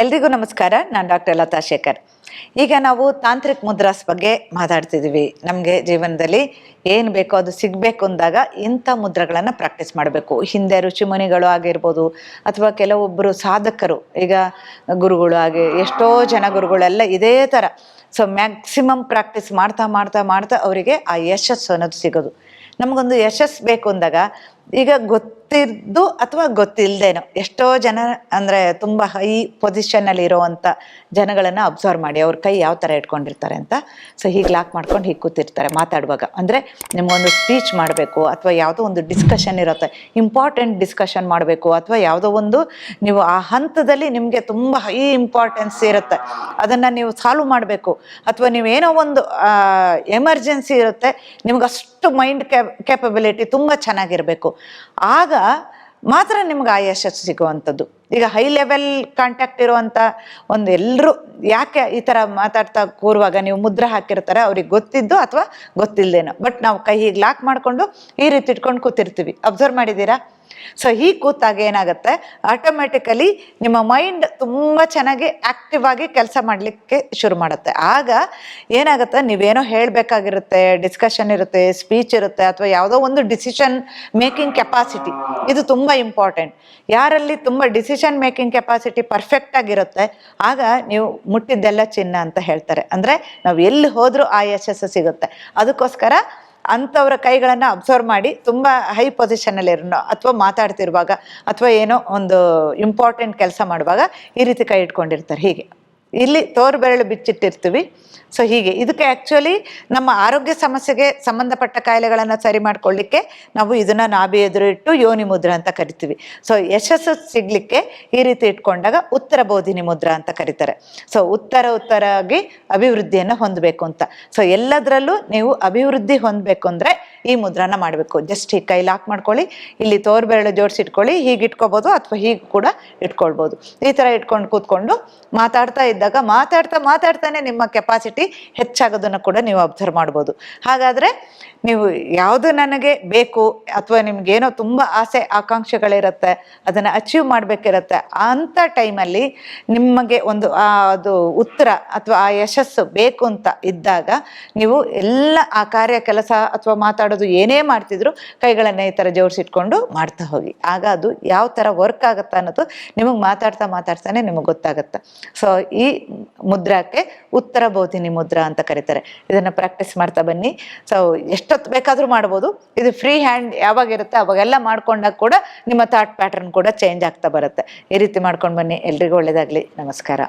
ಎಲ್ರಿಗೂ ನಮಸ್ಕಾರ. ನಾನು ಡಾಕ್ಟರ್ ಲತಾ ಶೇಖರ್. ಈಗ ನಾವು ತಾಂತ್ರಿಕ ಮುದ್ರಾಸ್ ಬಗ್ಗೆ ಮಾತಾಡ್ತಿದ್ದೀವಿ ನಮಗೆ ಜೀವನದಲ್ಲಿ. ಏನು ಬೇಕೋ ಅದು ಸಿಗಬೇಕು ಅಂದಾಗ ಇಂಥ ಮುದ್ರಗಳನ್ನು ಪ್ರಾಕ್ಟೀಸ್ ಮಾಡಬೇಕು. ಹಿಂದೆ ಋಷಿಮುನಿಗಳು ಆಗಿರ್ಬೋದು ಅಥವಾ ಕೆಲವೊಬ್ಬರು ಸಾಧಕರು, ಈಗ ಗುರುಗಳು ಆಗಿ ಎಷ್ಟೋ ಜನ ಗುರುಗಳೆಲ್ಲ ಇದೇ ಥರ ಸೊ ಮ್ಯಾಕ್ಸಿಮಮ್ ಪ್ರಾಕ್ಟೀಸ್ ಮಾಡ್ತಾ ಮಾಡ್ತಾ ಮಾಡ್ತಾ ಅವರಿಗೆ ಆ ಯಶಸ್ಸು ಅನ್ನೋದು ಸಿಗೋದು. ನಮಗೊಂದು ಯಶಸ್ಸು ಬೇಕು ಅಂದಾಗ ಈಗ ಗೊತ್ತಿದ್ದು ಅಥವಾ ಗೊತ್ತಿಲ್ಲದೇನೋ ಎಷ್ಟೋ ಜನ ಅಂದರೆ ತುಂಬ ಹೈ ಪೊಸಿಷನಲ್ಲಿ ಇರೋವಂಥ ಜನಗಳನ್ನು ಅಬ್ಸರ್ವ್ ಮಾಡಿ ಅವ್ರ ಕೈ ಯಾವ ಥರ ಇಟ್ಕೊಂಡಿರ್ತಾರೆ ಅಂತ. ಸೊ ಹೀಗೆ ಲಾಕ್ ಮಾಡ್ಕೊಂಡು ಹೀಗೆ ಕೂತಿರ್ತಾರೆ ಮಾತಾಡುವಾಗ. ಅಂದರೆ ನಿಮಗೊಂದು ಸ್ಪೀಚ್ ಮಾಡಬೇಕು ಅಥವಾ ಯಾವುದೋ ಒಂದು ಡಿಸ್ಕಷನ್ ಇರುತ್ತೆ ಇಂಪಾರ್ಟೆಂಟ್ ಡಿಸ್ಕಷನ್ ಮಾಡಬೇಕು ಅಥವಾ ಯಾವುದೋ ಒಂದು ನೀವು ಆ ಹಂತದಲ್ಲಿ ನಿಮಗೆ ತುಂಬ ಹೈ ಇಂಪಾರ್ಟೆನ್ಸ್ ಇರುತ್ತೆ. ಅದನ್ನು ನೀವು ಸಾಲ್ವ್ ಮಾಡಬೇಕು. ಅಥವಾ ನೀವೇನೋ ಒಂದು ಎಮರ್ಜೆನ್ಸಿ ಇರುತ್ತೆ ನಿಮ್ಗೆ ಅಷ್ಟು ಮೈಂಡ್ ಕ್ಯಾಪಬಿಲಿಟಿ ತುಂಬ ಚೆನ್ನಾಗಿರಬೇಕು. ಆಗ ಮಾತ್ರ ನಿಮ್ಗೆ ಆ ಯಶಸ್ಸು ಸಿಗುವಂಥದ್ದು. ಈಗ ಹೈ ಲೆವೆಲ್ ಕಾಂಟ್ಯಾಕ್ಟ್ ಇರುವಂಥ ಒಂದು ಎಲ್ಲರೂ ಯಾಕೆ ಈ ಥರ ಮಾತಾಡ್ತಾ ಕೂರುವಾಗ ನೀವು ಮುದ್ರೆ ಹಾಕಿರ್ತಾರೆ ಅವ್ರಿಗೆ ಗೊತ್ತಿದ್ದು ಅಥವಾ ಗೊತ್ತಿಲ್ಲದೇನೋ ಬಟ್ ನಾವು ಕೈ ಹೀಗೆ ಲಾಕ್ ಮಾಡಿಕೊಂಡು ಈ ರೀತಿ ಇಟ್ಕೊಂಡು ಕೂತಿರ್ತೀವಿ. ಅಬ್ಸರ್ವ್ ಮಾಡಿದ್ದೀರಾ? ಸೊ ಹೀಗೆ ಕೂತಾಗ ಏನಾಗುತ್ತೆ? ಆಟೋಮೆಟಿಕಲಿ ನಿಮ್ಮ ಮೈಂಡ್ ತುಂಬ ಚೆನ್ನಾಗಿ ಆಕ್ಟಿವ್ ಆಗಿ ಕೆಲಸ ಮಾಡಲಿಕ್ಕೆ ಶುರು ಮಾಡುತ್ತೆ. ಆಗ ಏನಾಗುತ್ತೆ? ನೀವೇನೋ ಹೇಳಬೇಕಾಗಿರುತ್ತೆ ಡಿಸ್ಕಷನ್ ಇರುತ್ತೆ ಸ್ಪೀಚ್ ಇರುತ್ತೆ, ಅಥವಾ ಯಾವುದೋ ಒಂದು ಡಿಸಿಷನ್ ಮೇಕಿಂಗ್ ಕೆಪಾಸಿಟಿ ಇದು ತುಂಬ ಇಂಪಾರ್ಟೆಂಟ್ ಯಾರಲ್ಲಿ ತುಂಬ ಡಿಸಿಷನ್ ಮೇಕಿಂಗ್ ಕೆಪಾಸಿಟಿ ಪರ್ಫೆಕ್ಟ್ ಆಗಿರುತ್ತೆ, ಆಗ ನೀವು ಮುಟ್ಟಿದ್ದೆಲ್ಲ ಚಿನ್ನ ಅಂತ ಹೇಳ್ತಾರೆ. ಅಂದರೆ ನಾವು ಎಲ್ಲಿ ಹೋದರೂ ಆ ಸಿಗುತ್ತೆ. ಅದಕ್ಕೋಸ್ಕರ ಅಂಥವ್ರ ಕೈಗಳನ್ನು ಅಬ್ಸರ್ವ್ ಮಾಡಿ ತುಂಬ ಹೈ ಪೊಸಿಷನಲ್ಲಿ ಇರೋ ಅಥವಾ ಮಾತಾಡ್ತಿರುವಾಗ, ಅಥವಾ ಏನೋ ಒಂದು ಇಂಪಾರ್ಟೆಂಟ್ ಕೆಲಸ ಮಾಡುವಾಗ ಈ ರೀತಿ ಕೈ ಇಟ್ಕೊಂಡಿರ್ತಾರೆ. ಹೀಗೆ. ಇಲ್ಲಿ ತೋರು ಬೆರಳು ಬಿಚ್ಚಿಟ್ಟಿರ್ತೀವಿ. ಸೊ ಹೀಗೆ. ಇದಕ್ಕೆ ಆ್ಯಕ್ಚುಲಿ ನಮ್ಮ ಆರೋಗ್ಯ ಸಮಸ್ಯೆಗೆ ಸಂಬಂಧಪಟ್ಟ ಕಾಯಿಲೆಗಳನ್ನು ಸರಿ ಮಾಡ್ಕೊಳ್ಳಿಕ್ಕೆ ನಾವು ಇದನ್ನು ನಾಭಿ ಎದುರು ಇಟ್ಟು ಯೋನಿ ಮುದ್ರ ಅಂತ ಕರಿತೀವಿ. ಸೊ ಯಶಸ್ಸು ಸಿಗಲಿಕ್ಕೆ ಈ ರೀತಿ ಇಟ್ಕೊಂಡಾಗ ಉತ್ತರ ಬೋಧಿನಿ ಮುದ್ರ ಅಂತ ಕರೀತಾರೆ. ಸೊ ಉತ್ತರ ಉತ್ತರಾಗಿ ಅಭಿವೃದ್ಧಿಯನ್ನು ಹೊಂದಬೇಕು ಅಂತ. ಸೊ ಎಲ್ಲದರಲ್ಲೂ ನೀವು ಅಭಿವೃದ್ಧಿ ಹೊಂದಬೇಕು ಅಂದರೆ ಈ ಮುದ್ರಾನ ಮಾಡಬೇಕು. ಜಸ್ಟ್ ಈ ಕೈ ಲಾಕ್ ಮಾಡ್ಕೊಳ್ಳಿ. ಇಲ್ಲಿ ತೋರ್ಬೆರಳು ಜೋಡಿಸಿಟ್ಕೊಳ್ಳಿ. ಹೀಗೆ ಇಟ್ಕೋಬೋದು ಅಥವಾ ಹೀಗೆ ಕೂಡ ಇಟ್ಕೊಳ್ಬೋದು. ಈ ಥರ ಇಟ್ಕೊಂಡು ಕೂತ್ಕೊಂಡು ಮಾತಾಡ್ತಾ ಇದ್ದಾಗ ಮಾತಾಡ್ತಾ ಮಾತಾಡ್ತಾನೆ ನಿಮ್ಮ ಕೆಪಾಸಿಟಿ ಹೆಚ್ಚಾಗೋದನ್ನು ಕೂಡ ನೀವು ಅಬ್ಸರ್ವ್ ಮಾಡ್ಬೋದು. ಹಾಗಾದರೆ ನೀವು ಯಾವುದು ನನಗೆ ಬೇಕು ಅಥವಾ ನಿಮ್ಗೇನೋ ತುಂಬ ಆಸೆ, ಆಕಾಂಕ್ಷೆಗಳಿರುತ್ತೆ, ಅದನ್ನು ಅಚೀವ್ ಮಾಡಬೇಕಿರುತ್ತೆ ಅಂಥ ಟೈಮಲ್ಲಿ ನಿಮಗೆ ಒಂದು ಅದು ಉತ್ತರ ಅಥವಾ ಆ ಯಶಸ್ಸು ಬೇಕು ಅಂತ ಇದ್ದಾಗ ನೀವು ಎಲ್ಲ ಆ ಕಾರ್ಯ ಕೆಲಸ ಅಥವಾ ಮಾತಾಡೋದು ಏನೇ ಮಾಡ್ತಿದ್ರು ಕೈಗಳನ್ನ ಈ ಥರ ಜೋಡಿಸಿಟ್ಕೊಂಡು ಮಾಡ್ತಾ ಹೋಗಿ. ಆಗ ಅದು ಯಾವ ಥರ ವರ್ಕ್ ಆಗುತ್ತೆ ಅನ್ನೋದು ನಿಮಗೆ ಮಾತಾಡ್ತಾ ಮಾತಾಡ್ತಾನೆ ನಿಮಗೆ ಗೊತ್ತಾಗುತ್ತೆ. ಸೊ ಈ ಮುದ್ರಾಕ್ಕೆ ಉತ್ತರ ಬೋಧಿನಿ ಮುದ್ರಾ ಅಂತ ಕರೀತಾರೆ. ಇದನ್ನು ಪ್ರಾಕ್ಟೀಸ್ ಮಾಡ್ತಾ ಬನ್ನಿ. ಸೊ ಎಷ್ಟೊತ್ತು ಬೇಕಾದರೂ ಮಾಡ್ಬೋದು. ಇದು ಫ್ರೀ ಹ್ಯಾಂಡ್ ಯಾವಾಗ ಇರುತ್ತೆ ಅವಾಗೆಲ್ಲ ಮಾಡ್ಕೊಂಡಾಗ ಕೂಡ ನಿಮ್ಮ ಥಾಟ್ ಪ್ಯಾಟರ್ನ್ ಕೂಡ ಚೇಂಜ್ ಆಗ್ತಾ ಬರುತ್ತೆ. ಈ ರೀತಿ ಮಾಡ್ಕೊಂಡು ಬನ್ನಿ. ಎಲ್ರಿಗೂ ಒಳ್ಳೆಯದಾಗಲಿ ನಮಸ್ಕಾರ.